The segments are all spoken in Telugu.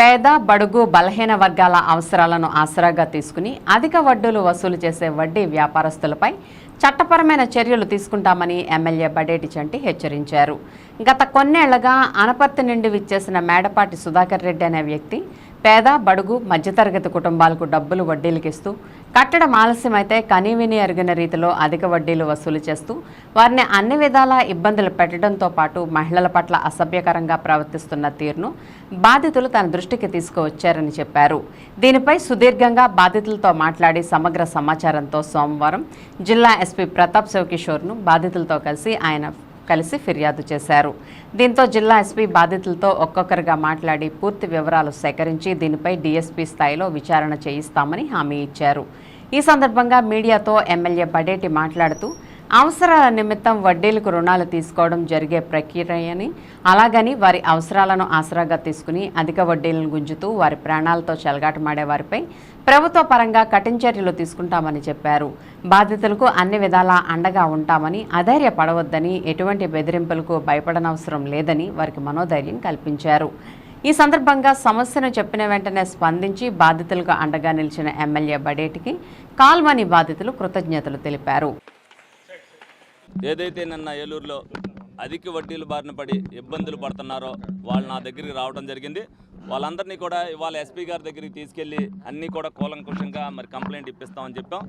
పేద బడుగు బలహీన వర్గాల అవసరాలను ఆసరాగా తీసుకుని అధిక వడ్డీలు వసూలు చేసే వడ్డీ వ్యాపారస్తులపై చట్టపరమైన చర్యలు తీసుకుంటామని ఎమ్మెల్యే బడేటి చంటి హెచ్చరించారు. గత కొన్నేళ్ళుగా అనపర్తి నుండి విచ్చేసిన మేడపాటి సుధాకర్ రెడ్డి అనే వ్యక్తి పేద బడుగు మధ్యతరగతి కుటుంబాలకు డబ్బులు వడ్డీలకిస్తూ కట్టడం ఆలస్యమైతే కనీవిని అరిగిన రీతిలో అధిక వడ్డీలు వసూలు చేస్తూ వారిని అన్ని విధాలా ఇబ్బందులు పెట్టడంతో పాటు మహిళల పట్ల అసభ్యకరంగా ప్రవర్తిస్తున్న తీరును బాధితులు తన దృష్టికి తీసుకువచ్చారని చెప్పారు. దీనిపై సుదీర్ఘంగా బాధితులతో మాట్లాడి సమగ్ర సమాచారంతో సోమవారం జిల్లా ఎస్పీ ప్రతాప్ శివకిషోర్ను బాధితులతో కలిసి ఆయన కలిసి ఫిర్యాదు చేశారు. దీంతో జిల్లా ఎస్పీ బాధితులతో ఒక్కొక్కరుగా మాట్లాడి పూర్తి వివరాలు సేకరించి దీనిపై డీఎస్పీ స్థాయిలో విచారణ చేయిస్తామని హామీ ఇచ్చారు. ఈ సందర్భంగా మీడియాతో ఎమ్మెల్యే బడేటి మాట్లాడుతూ అవసరాల నిమిత్తం వడ్డీలకు రుణాలు తీసుకోవడం జరిగే ప్రక్రియని అలాగని వారి అవసరాలను ఆసరాగా తీసుకుని అధిక వడ్డీలను గుంజుతూ వారి ప్రాణాలతో చెలగాటమాడే వారిపై ప్రభుత్వ పరంగా కఠిన చర్యలు తీసుకుంటామని చెప్పారు. బాధితులకు అన్ని విధాలా అండగా ఉంటామని అధైర్యపడవద్దని ఎటువంటి బెదిరింపులకు భయపడనవసరం లేదని వారికి మనోధైర్యం కల్పించారు. ఈ సందర్భంగా సమస్యను చెప్పిన వెంటనే స్పందించి బాధితులకు అండగా నిలిచిన ఎమ్మెల్యే బడేటికి కాల్మని బాధితులు కృతజ్ఞతలు తెలిపారు. ఏదైతే నిన్న ఏలూరులో అధిక వడ్డీలు బారిన పడి ఇబ్బందులు పడుతున్నారో వాళ్ళు నా దగ్గరికి రావడం జరిగింది. వాళ్ళందరినీ కూడా ఇవాళ ఎస్పీ గారి దగ్గరికి తీసుకెళ్ళి అన్నీ కూడా కూలంకుషంగా మరి కంప్లైంట్ ఇప్పిస్తామని చెప్పాం.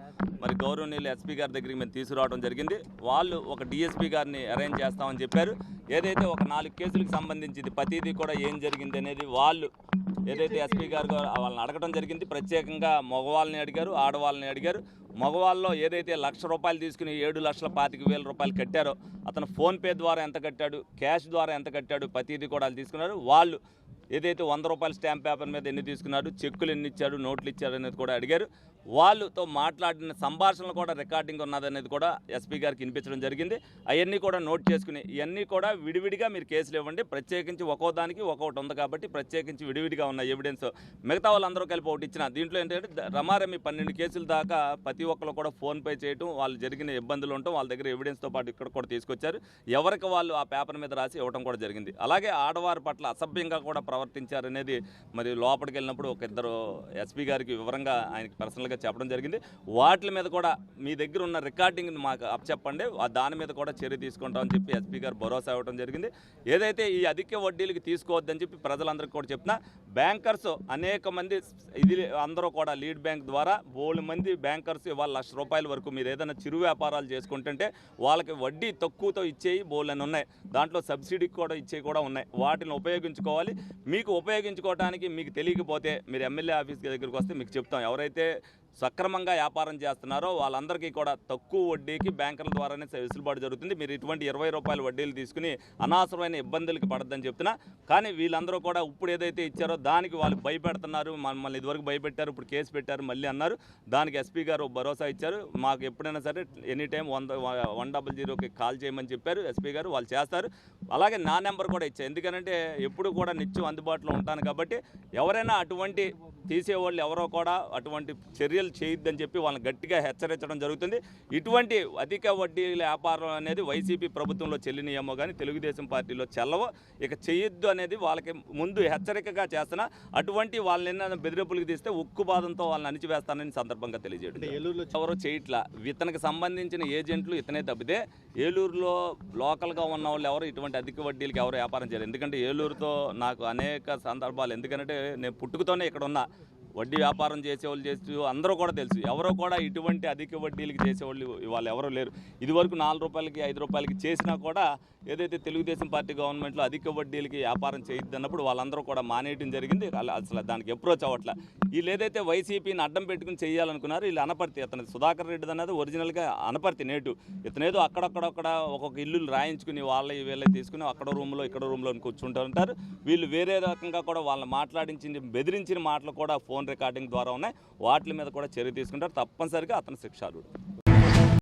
మరి గౌరవనీయులు ఎస్పీ గారి దగ్గరికి మేము తీసుకురావడం జరిగింది. వాళ్ళు ఒక డిఎస్పీ గారిని అరేంజ్ చేస్తామని చెప్పారు. ఏదైతే ఒక నాలుగు కేసులకు సంబంధించి ప్రతిదీ కూడా ఏం జరిగింది అనేది వాళ్ళు ఏదైతే ఎస్పీ గారు వాళ్ళని అడగడం జరిగింది ప్రత్యేకంగా మగవాళ్ళని అడిగారు ఆడవాళ్ళని అడిగారు. మగవాళ్ళలో ఏదైతే లక్ష రూపాయలు తీసుకుని ఏడు లక్షల పాతిక వేల రూపాయలు కట్టారో అతను ఫోన్పే ద్వారా ఎంత కట్టాడు క్యాష్ ద్వారా ఎంత కట్టాడు ప్రతిదీ కూడా వాళ్ళు తీసుకున్నారు. వాళ్ళు ఏదైతే వంద రూపాయల స్టాంప్ పేపర్ మీద ఎన్ని తీసుకున్నాడు చెక్కులు ఎన్ని ఇచ్చాడు నోట్లు ఇచ్చాడు అనేది కూడా అడిగారు. వాళ్ళతో మాట్లాడిన సంభాషణలు కూడా రికార్డింగ్ ఉన్నదనేది కూడా ఎస్పీ గారికి వినిపించడం జరిగింది. అవన్నీ కూడా నోట్ చేసుకుని ఇవన్నీ కూడా విడివిడిగా మీరు కేసులు ఇవ్వండి. ప్రత్యేకించి ఒక్కో దానికి ఒక్కొక్కటి ఉంది కాబట్టి ప్రత్యేకించి విడివిడిగా ఉన్న ఎవిడెన్స్ మిగతా వాళ్ళందరూ కలిపి ఒకటి ఇచ్చిన. దీంట్లో ఏంటంటే రమారమి పన్నెండు కేసుల దాకా ప్రతి ఒక్కరు కూడా ఫోన్పే చేయటం వాళ్ళు జరిగిన ఇబ్బందులు ఉండటం వాళ్ళ దగ్గర ఎవిడెన్స్తో పాటు ఇక్కడ కూడా తీసుకొచ్చారు. ఎవరికి వాళ్ళు ఆ పేపర్ మీద రాసి ఇవ్వడం కూడా జరిగింది. అలాగే ఆడవారి పట్ల అసభ్యంగా కూడా ప్రవర్తించారనేది మరి లోపలికి వెళ్ళినప్పుడు ఒక ఇద్దరు ఎస్పీ గారికి వివరంగా ఆయనకి పర్సనల్గా చెప్పడం జరిగింది. వాటి మీద కూడా మీ దగ్గర ఉన్న రికార్డింగ్ మాకు అప్పచెప్పండి. దాని మీద కూడా చర్య తీసుకుంటామని చెప్పి ఎస్పీ గారు భరోసా ఇవ్వడం జరిగింది. ఏదైతే ఈ అధిక వడ్డీలకి తీసుకోవద్దని చెప్పి ప్రజలందరికీ కూడా చెప్తున్నా బ్యాంకర్స్ అనేక మంది ఇది అందరూ కూడా లీడ్ బ్యాంక్ ద్వారా బోళ్ళు మంది బ్యాంకర్స్ ఇవాళ లక్ష రూపాయల వరకు మీరు ఏదైనా చిరు వ్యాపారాలు చేసుకుంటుంటే వాళ్ళకి వడ్డీ తక్కువతో ఇచ్చేయి బోళ్ళని ఉన్నాయి. దాంట్లో సబ్సిడీ కూడా ఇచ్చేవి కూడా ఉన్నాయి. వాటిని ఉపయోగించుకోవాలి. మీకు ఉపయోగించుకోవడానికి మీకు తెలియకపోతే మీరు ఎమ్మెల్యే ఆఫీస్ దగ్గరికి వస్తే మీకు చెప్తాం. ఎవరైతే సక్రమంగా వ్యాపారం చేస్తున్నారో వాళ్ళందరికీ కూడా తక్కువ వడ్డీకి బ్యాంకుల ద్వారానే వెసులుబాటు జరుగుతుంది. మీరు ఇటువంటి ఇరవై రూపాయల వడ్డీలు తీసుకుని అనవసరమైన ఇబ్బందులకి పడద్దని చెప్తున్నా. కానీ వీళ్ళందరూ కూడా ఇప్పుడు ఏదైతే ఇచ్చారో దానికి వాళ్ళు భయపెడుతున్నారు. మమ్మల్ని ఇదివరకు భయపెట్టారు ఇప్పుడు కేసు పెట్టారు మళ్ళీ అన్నారు. దానికి ఎస్పీ గారు భరోసా ఇచ్చారు. మాకు ఎప్పుడైనా సరే any time one one double జీరోకి కాల్ చేయమని చెప్పారు ఎస్పీ గారు. వాళ్ళు చేస్తారు. అలాగే నా నెంబర్ కూడా ఇచ్చారు ఎందుకంటే ఎప్పుడు కూడా నిత్యం అందుబాటులో ఉంటాను కాబట్టి ఎవరైనా అటువంటి తీసేవాళ్ళు ఎవరో కూడా అటువంటి చర్య చర్యలు చేయొద్దని చెప్పి వాళ్ళని గట్టిగా హెచ్చరించడం జరుగుతుంది. ఇటువంటి అధిక వడ్డీల వ్యాపారం అనేది వైసీపీ ప్రభుత్వంలో చెల్లినయేమో కానీ తెలుగుదేశం పార్టీలో చెల్లవో. ఇక చేయొద్దు అనేది వాళ్ళకి ముందు హెచ్చరికగా చేస్తున్నా. అటువంటి వాళ్ళని బెదిరింపులకు తీస్తే ఉక్కు బాధంతో వాళ్ళని అణిచివేస్తానని సందర్భంగా తెలియజేయడం ఏలూరులో ఎవరో చేయట్లా. ఇతనికి సంబంధించిన ఏజెంట్లు ఇతనే తప్పితే ఏలూరులో లోకల్గా ఉన్న వాళ్ళు ఎవరు ఇటువంటి అధిక వడ్డీలకి ఎవరు వ్యాపారం చేయరు. ఎందుకంటే ఏలూరుతో నాకు అనేక సందర్భాలు. ఎందుకంటే నేను పుట్టుకతోనే ఇక్కడ ఉన్నా వడ్డీ వ్యాపారం చేసేవాళ్ళు చేస్తూ అందరూ కూడా తెలుసు. ఎవరో కూడా ఇటువంటి అధిక వడ్డీలకి చేసేవాళ్ళు వాళ్ళు ఎవరూ లేరు. ఇదివరకు నాలుగు రూపాయలకి ఐదు రూపాయలకి చేసినా కూడా ఏదైతే తెలుగుదేశం పార్టీ గవర్నమెంట్లో అధిక వడ్డీలకి వ్యాపారం చేయొద్దు అన్నప్పుడు వాళ్ళందరూ కూడా మానేయడం జరిగింది. అలా అసలు దానికి అప్రోచ్ అవ్వట్లే. వీళ్ళు ఏదైతే వైసీపీని అడ్డం పెట్టుకుని చేయాలనుకున్నారు వీళ్ళు అనపర్తి అతను సుధాకర్ రెడ్డి అనేది ఒరిజినల్గా అనపర్తి నేటు. ఇతనేదో అక్కడక్కడక్కడ ఒక్కొక్క ఇల్లు రాయించుకుని వాళ్ళ వీళ్ళ తీసుకుని అక్కడ రూమ్లో ఇక్కడ రూమ్లో కూర్చుంటూ ఉంటారు. వీళ్ళు వేరే రకంగా కూడా వాళ్ళని మాట్లాడించింది బెదిరించిన మాటలు కూడా ఫోన్ రికార్డింగ్ ద్వారా ఉన్నాయి. వాటి మీద కూడా చర్య తీసుకుంటారు. తప్పనిసరిగా అతను శిక్షాలు